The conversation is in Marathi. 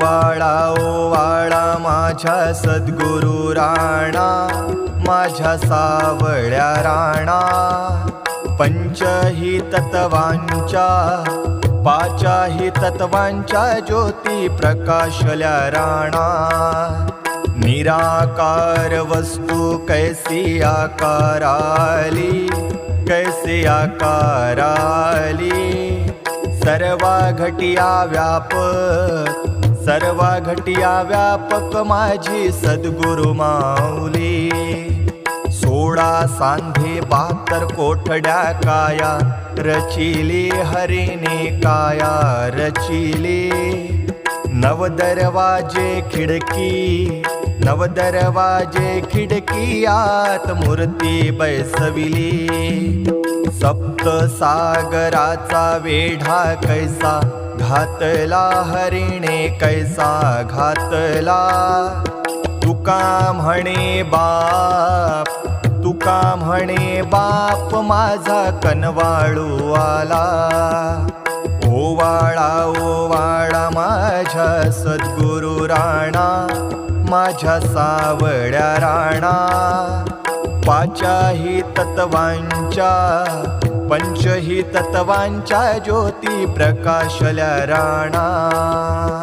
ओवाळा ओवाळा माझ्या सद्गुरु राणा माझ्या सावळ्या राणा. पंचही तत्वांच्या पाचाही तत्वांच्या ज्योती प्रकाशल्या राणा. निराकार वस्तू कैसी आकाराली कैसी आकाराली. सर्वा घटिया व्यापक सर्वा घटिया व्यापक माझी सद्गुरु माऊली. सोळा सांधे बहात्तर कोठड्या काया रचिली हरिणे काया रचिली. नवदरवाजे खिडकी नवदरवाजे खिडकी आत मूर्ती बैसविली. सप्त सागराचा वेढा कैसा? घातला हरिणे कैसा? घातला? तुका म्हणे बाप तुका म्हणे बाप माझा कनवाळू आला. ओवाळा ओवाळा माझ्या सद्गुरु राणा माझ्या सावड्या राणा. पाचाही तत्वांच्या पंचही तत्वांच्या ज्योती प्रकाशल्या राणा.